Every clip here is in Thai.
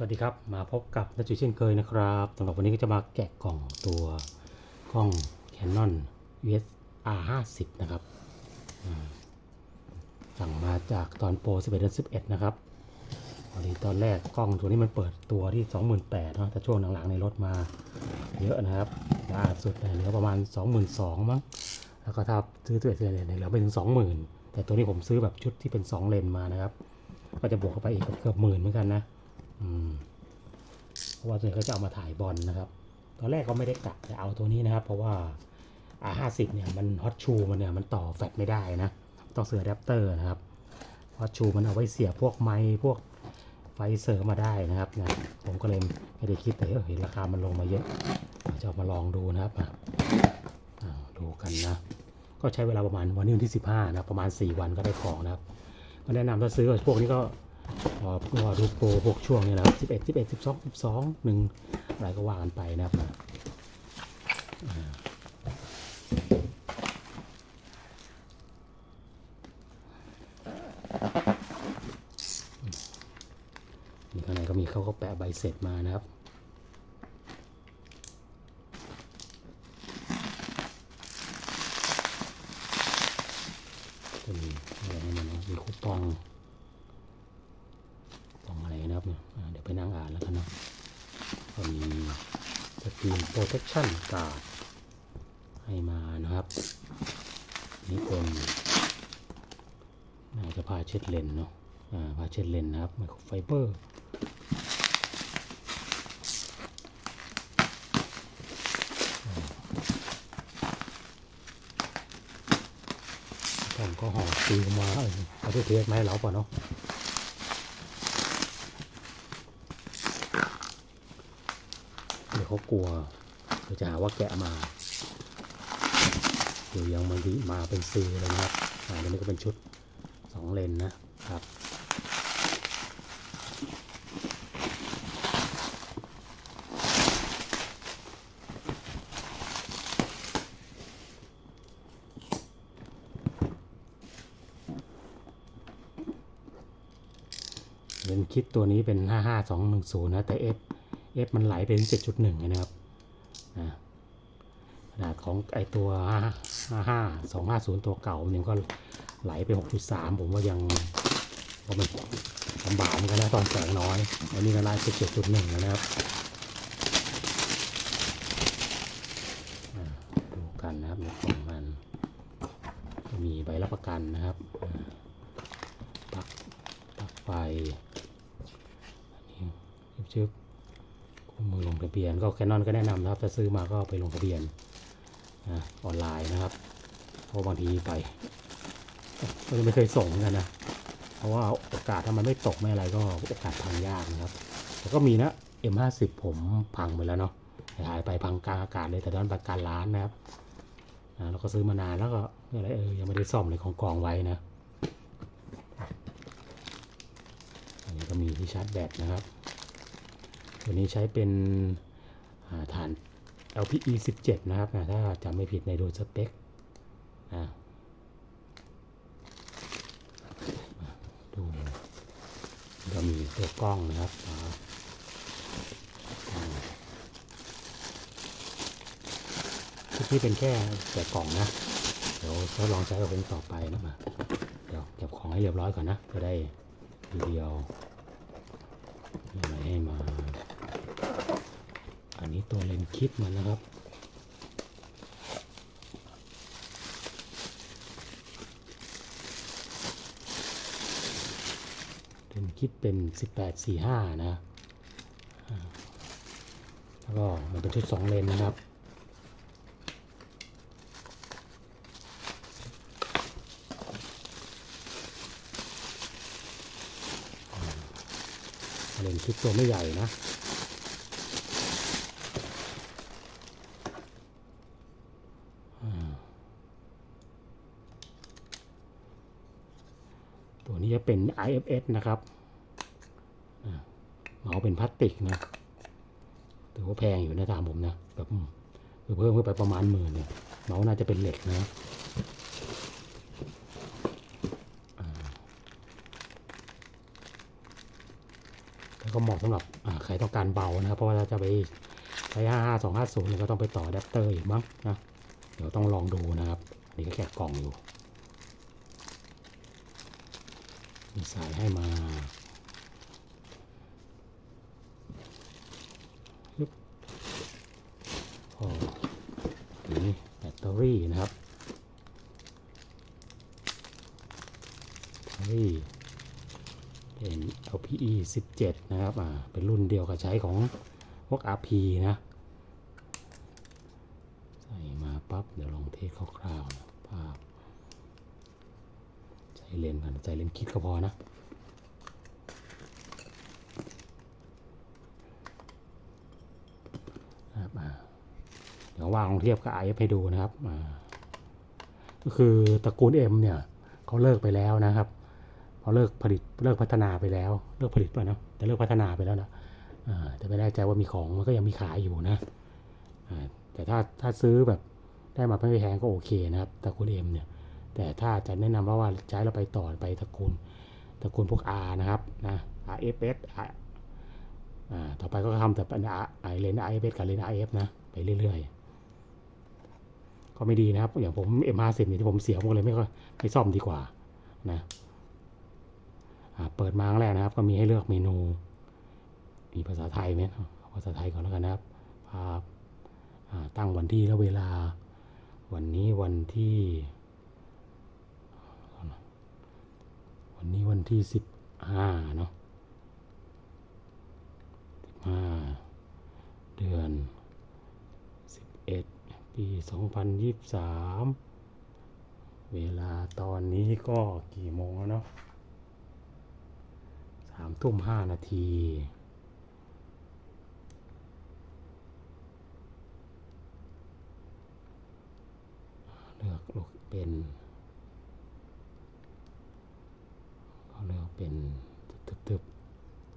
สวัสดีครับ มาพบกับนักจุเช่นเคยนะครับสำหรับวันนี้ก็จะมาแกะกล่องตัวกล้อง Canon EOS R50 นะครับสั่งมาจากตอนโปร11เดือน11 นะครับพอดีตอนแรกกล้องตัวนี้มันเปิดตัวที่ 28,000เนอะแต่ช่วงหลังๆในรถมาเยอะนะครับล่าสุดเนี่ยเหลือประมาณ 22,000มั้งแล้วก็ถ้าซื้อตัวเเนี่ยเหลือไปถึง 20,000 แต่ตัวนี้ผมซื้อแบบชุดที่เป็น 2 เลนมานะครับ ก็จะบวกเข้าไปอีกเกือบหมื่นเหมือนกันนะ เพราะว่าส่วนใหญ่เขาจะเอามาถ่ายบอลนะครับ ตอนแรกก็ไม่ได้กะจะเอาตัวนี้นะครับ เพราะว่า R50 เนี่ยมันฮอตชูมันเนี่ยมันต่อแฟลชไม่ได้นะต้องเสืออะแดปเตอร์นะครับฮอตชูมันเอาไว้เสียบพวกไม้พวกไฟเสริมมาได้นะครับนะผมก็เลยไม่ได้คิดแต่เออเห็นราคามันลงมาเยอะจะมาลองดูนะครับดูกันนะ ก็ใช้เวลาประมาณวันนี้วันที่ 15 นะประมาณ 4 วันก็ได้ของนะครับก็แนะนำถ้าซื้อพวกนี้ก็ รอรอดูโปรหกช่วงนี้นะครับ11 11 12 12 1อะไรก็ว่ากันไปนะครับมีข้างในก็มีเขาก็แปะใบเสร็จมานะครับ จะมีอะไรให้มันนะมีคูปองคูปองอะไรนะครับเนี่ยอ่าเดี๋ยวไปนั่งอ่านแล้วกันเนาะ ก็มีสกรีนโปรเทคชั่นกาดให้มานะครับ นี่เป็นน่าจะผ้าเช็ดเลนเนาะอ่าผ้าเช็ดเลนนะครับไมโครไฟเบอร์ของก็ห่อซีมาเออเอาที่เทสมาให้เราป่ะเนาะ เขากลัวเดี๋ยวจะหาว่าแกะมาเดี๋ยวยังบางทีมาเป็นซีเลยนะครับอันนี้ก็เป็นชุดสองเลนนะครับเลนคิดตัวนี้เป็น 55210 นะแต่ F F มันไหลเป็น7.1นะครับนะขนาดของไอตัว 55 250 ตัวเก่ามันก็ไหลไป 6.3 ผมว่ายังว่ามันลำบากเหมือนกันนะตอนแสงน้อยอันนี้ก็ไล่ไป7.1แล้วนะครับดูกันนะครับในกล่องมันมีใบรับประกันนะครับปลั๊กปลั๊กไฟ อันนี้ชื่อ ทะเบียน ก็แคนนอนก็แนะนำนะครับถ้าซื้อมาก็ไปลงทะเบียนออนไลน์นะครับ เพราะบางทีไปก็ยังไม่เคยส่งกันนะ เพราะว่าโอกาสถ้ามันไม่ตกไม่อะไรก็โอกาสพังยากนะครับแต่ก็มีนะ M50 ผมพังไปแล้วเนาะหายไปพังกลางอากาศเลยแต่ด้านประกันร้านนะครับอ่าเราก็ซื้อมานานแล้วก็อะไรเออยังไม่ได้ซ่อมเลยของกองไว้นะอันนี้ก็มีที่ชาร์จแบตนะครับ ตัวนี้ใช้เป็นฐาน LPE 17 นะครับนะถ้าจำไม่ผิดในโดยสเปคนะดูก็มีตัวกล้องนะครับชุดที่เป็นแค่แกะกล่องนะ เดี๋ยวทดลองใช้กับวงต่อไปนะมา เดี๋ยวเก็บของให้เรียบร้อยก่อนนะ จะได้ทีเดียวมีอะไรให้มา นนี้ตัวเลนคิดมันนะครับ เลนคิดเป็น 1845 นะ แล้วก็มันเป็นชุด2เลนนะครับเลนคิดตัวไม่ใหญ่นะ อ่าตัว นี้จะเป็น IFS นะครับอ่าเหมาเป็นพลาสติกนะถือว่าแพงอยู่นะตามผมนะแบบอืมเพิ่มขึ้นไปประมาณหมื่นเนี่ยเหมาน่าจะเป็นเหล็กนะอ่าก็แล้วก็เหมาะสำหรับใครต้องการเบานะครับเพราะว่าจะไปใช้55 250เนี่ยก็ต้องไปต่ออะแดปเตอร์อีกมั้งนะเดี๋ยวต้องลองดูนะครับนนี่ก็แกะกล่องอยู่ มีสายให้มายึบพอนี่แบตเตอรี่นะครับแบตเตอรี่เป็น LPE 17 นะครับ อ่า เป็นรุ่นเดียวกับใช้ของพวก RP นะ ใส่มาปั๊บ เดี๋ยวลองเทสคร่าวๆนะ ใช้เลนส์กันใช้เลนคิดก็พอนะเดี๋ยวว่างลองเทียบกับ IF ให้ดูนะครับก็คือตระกูล M เนี่ยเขาเลิกไปแล้วนะครับเขาเลิกผลิตเลิกพัฒนาไปแล้ว เลิกผลิตไปนะแต่เลิกพัฒนาไปแล้วนะแต่ไม่แน่ใจว่ามีของมันก็ยังมีขายอยู่นะแต่ถ้าถ้าซื้อแบบได้มาไม่แพงก็โอเคนะครับตระกูล M เนี่ย แต่ถ้าจะแนะนำว่าใช้เราไปต่อไปตระกูลตระกูลพวก R นะครับนะ RFS อ่าต่อไปก็ทำแต่เป็นไอเลน RFS กับเลน RF นะ ไปเรื่อยๆ ก็ไม่ดีนะครับ อย่างผม M50 เนี่ยที่ผมเสียผมเลยไม่ก็ไม่ซ่อมดีกว่านะเปิดมาครั้งแรกนะครับ ก็มีให้เลือกเมนู มีภาษาไทยไหมภาษาไทยก่อนแล้วกันนะครับภาพตั้งวันที่และเวลา วันนี้วันที่ วันนี้วันที่สิบห้าเนาะสิบห้าเดือนสิบเอ็ดปีสองพันยี่สิบสามเวลาตอนนี้ก็กี่โมงแล้วเนาะสามทุ่มห้านาทีเลือกลูกเป็น ก็เลือกเป็นตึบ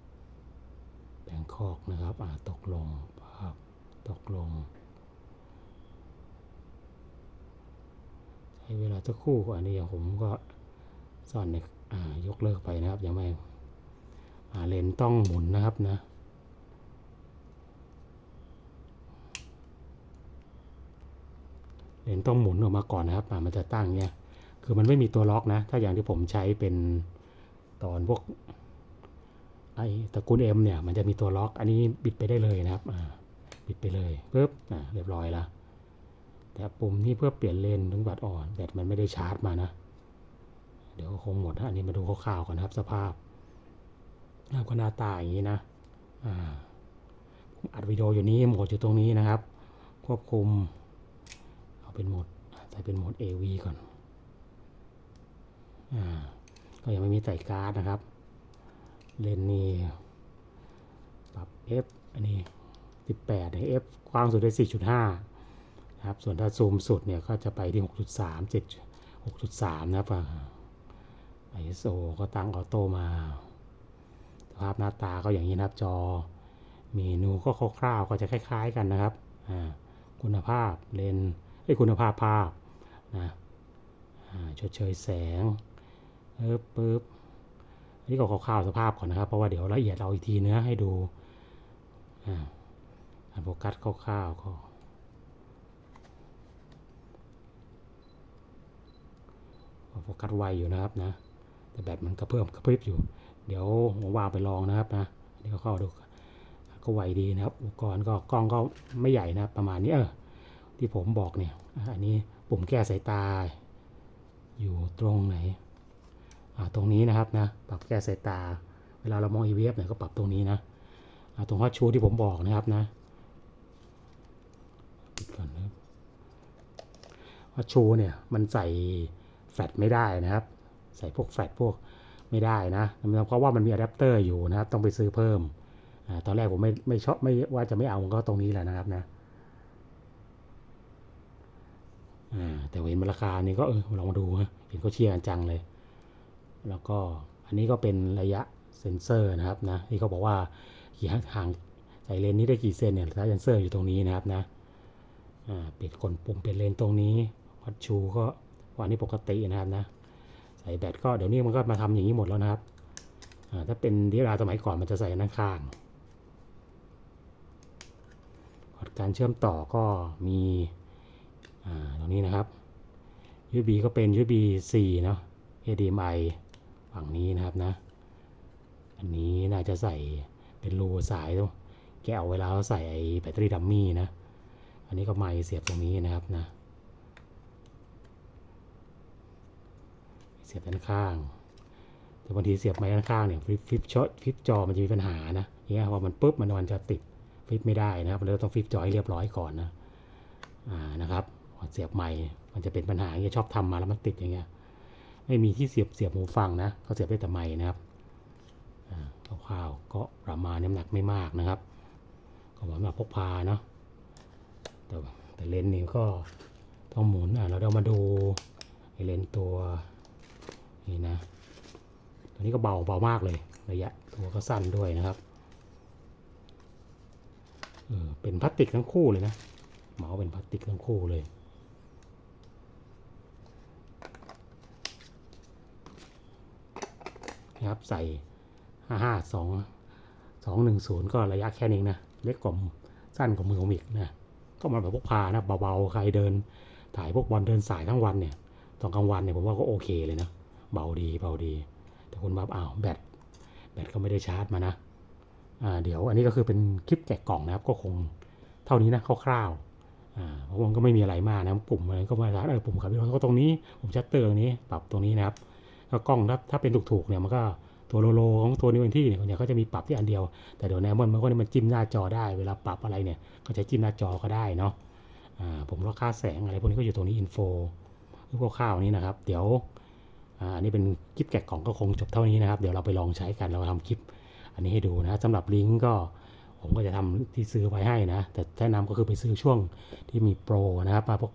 ๆแบงคอกนะครับอ่าตกลงภาพตกลงใช้เวลาสักครู่อันนี้อย่างผมก็ซ่อนในอ่ายกเลิกไปนะครับยังไม่อ่าเลนต้องหมุนนะครับนะเลนต้องหมุนออกมาก่อนนะครับอ่ามันจะตั้งเนี่ยคือมันไม่มีตัวล็อกนะ ถ้าอย่างที่ผมใช้เป็น ตอนพวกไอตระกูลเอ็มเนี่ยมันจะมีตัวล็อก อันนี้บิดไปได้เลยนะครับบิดไปเลยปุ๊บอ่าเรียบร้อยล้วแต่ปุ่มนี้เพื่อเปลี่ยนเลนถึงแบตอ่อนแบตมันไม่ได้ชาร์จมานะ เดี๋ยวคงหมดนะอันนี้มาดูคร่าวๆก่อนนะครับ สภาพอ่าก็หน้าตาอย่างนี้นะผมอัดวิดีโออยู่นี้โหมดอยู่ตรงนี้นะครับ ควบคุม เอาเป็นโหมดใส่เป็นโหมด AV ก่อนอ่า ก็ยังไม่มีใส่การ์ดนะครับ เลนส์นี่ปรับ f อันนี้ 18ใน f กว้างสุดได้ 4.5นะครับ ส่วนถ้าซูมสุดเนี่ยก็จะไปที่ 6.3 7 6.3 นะครับ ISO ก็ตั้งออโต้มาสภาพหน้าตาก็อย่างนี้นะครับจอ เมนูก็คร่าวๆก็จะคล้าย ๆ กันนะครับ คุณภาพเลนส์ไอ้คุณภาพภาพนะชดเชยแสง เออปึ๊บอันนี้ก็คร่าวๆสภาพก่อนนะครับ เพราะว่าเดี๋ยวละเอียดเอาอีกทีเนื้อให้ดูอ่านโฟกัสคร่าวๆก็โฟกัสไวอยู่นะครับนะ แต่แบตมันก็เพิ่มกระพริบอยู่ เดี๋ยวผมวางไปลองนะครับนะนนี้ก็เข้าดูก็ไวดีนะครับ อุปกรณ์ก็กล้องก็ไม่ใหญ่นะประมาณนี้เออที่ผมบอกเนี่ย อันนี้ปุ่มแก้สายตา อยู่ตรงไหน ตรงนี้นะครับนะปรับแก้สายตา เวลาเรามอง EVF เนี่ยก็ปรับตรงนี้นะอ่าตรงฮอตชูที่ผมบอกนะครับนะปิดก่อนนะฮอตชูเนี่ยมันใส่แฟลชไม่ได้นะครับ ใส่พวกแฟลชพวกไม่ได้นะเพราะว่ามันมีอะแดปเตอร์อยู่นะครับ ต้องไปซื้อเพิ่มอ่าตอนแรกผมไม่ไม่ชอบไม่ว่าจะไม่เอาก็ตรงนี้แหละนะครับนะอ่าแต่เห็นราคานี่ก็เออลองมาดูฮะเห็นเขาเชียร์กันจังเลย แล้วก็อันนี้ก็เป็นระยะเซ็นเซอร์นะครับนะที่เขาบอกว่าขี่ห่างใสเลนนี้ได้กี่เซนเนี่ยระยะเซ็นเซอร์อยู่ตรงนี้นะครับนะปิดกดปุ่มเปลี่ยนเลนตรงนี้วัดชูก็วันนี้ปกตินะครับนะใส่แบตก็เดี๋ยวนี้มันก็มาทำอย่างนี้หมดแล้วนะครับถ้าเป็นดีอาสมัยก่อนมันจะใส่ด้านข้างพอร์ตการเชื่อมต่อก็มีอ่าตรงนี้นะครับ USB ก็เป็น USB C เนาะ HDMI ฝั่งนี้นะครับนะ อันนี้น่าจะใส่เป็นรูสายตรงแกะเอาเวลาเราใส่ไอ้แบตเตอรี่ดัมมี่นะ อันนี้ก็ไมค์เสียบตรงนี้นะครับนะ เสียบด้านข้าง แต่บางทีเสียบไม้ด้านข้างเนี่ยฟลิปฟลิปช็อตฟลิปจอมันจะมีปัญหานะอย่างเงี้ยพอมันปุ๊บมันมันจะติดฟลิปไม่ได้นะครับเราต้องฟลิปจอให้เรียบร้อยก่อนนะ อ่านะครับพอเสียบไม้มันจะเป็นปัญหาเงี้ยชอบทำมาแล้วมันติดอย่างเงี้ย ไม่มีที่เสียบเสียบหูฟังนะเขาเสียบได้แต่ไม้นะครับอ่าคร่าวๆก็ประมาณน้ำหนักไม่มากนะครับ ก็หมือนแบบพกพาเนาะแต่แต่เลนส์นี่ก็ต้องหมุนอะเราเดี๋ยวมาดูเลนส์ตัวนี่นะตัวนี้ก็เบาเบามากเลยระยะตัวก็สั้นด้วยนะครับเออเป็นพลาสติกทั้งคู่เลยนะเหมาเป็นพลาสติกทั้งคู่เลย นะครับ ใส่ห้าห้าสองสองหนึ่งศูนย์ก็ระยะแค่นี้นะ เล็กกว่าสั้นกว่ามือผมอีกนะก็มาแบบพกพานะเบาๆ ใครเดิน ถ่ายพวกบอลเดินสายทั้งวันเนี่ยตอนกลางวันเนี่ยผมว่าก็โอเคเลยนะ เบาดีเบาดี แต่คุณแบบอ้าวแบตแบตก็ไม่ได้ชาร์จมานะอ่าเดี๋ยวอันนี้ก็คือเป็นคลิปแกะกล่องนะครับ ก็คงเท่านี้นะคร่าวๆอ่าเพราะมันก็ไม่มีอะไรมากนะปุ่มอะไรก็มาชาร์จเออปุ่มขับวิดีโอก็ตรงนี้ปุ่มชัตเตอร์ตรงนี้ ปรับตรงนี้นะครับ แล้วกล้องถ้าถ้าเป็นถูกๆเนี่ยมันก็ตัวโลโลของตัวนี้วันที่เนี่ยเนี่ยเขาจะมีปรับที่อันเดียว แต่เดี๋ยวแนมอนมันก็มันจิ้มหน้าจอได้เวลาปรับอะไรเนี่ยก็จะจิ้มหน้าจอก็ได้เนาะอ่าผมว่าค่าแสงอะไรพวกนี้ก็อยู่ตรงนี้อินโฟรูปคร่าวๆนี้นะครับ เดี๋ยวอ่าอันนี้เป็นคลิปแกะกล่องก็คงจบเท่านี้นะครับ เดี๋ยวเราไปลองใช้กันเราทำคลิป อันนี้ให้ดูนะสำหรับลิงก์ก็ผมก็จะทำที่ซื้อไว้ให้นะ แต่แนะนำก็คือไปซื้อช่วงที่มีโปรนะครับมาพวก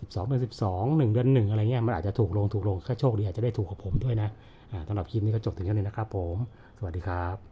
12เดือน12 1 เดือน 1 อะไรเงี้ยมันอาจจะถูกลงถูกลงแค่โชคดีอาจจะได้ถูกกับผมด้วยนะสำหรับคลิปนี้ก็จบถึงแค่นี้นะครับผม สวัสดีครับ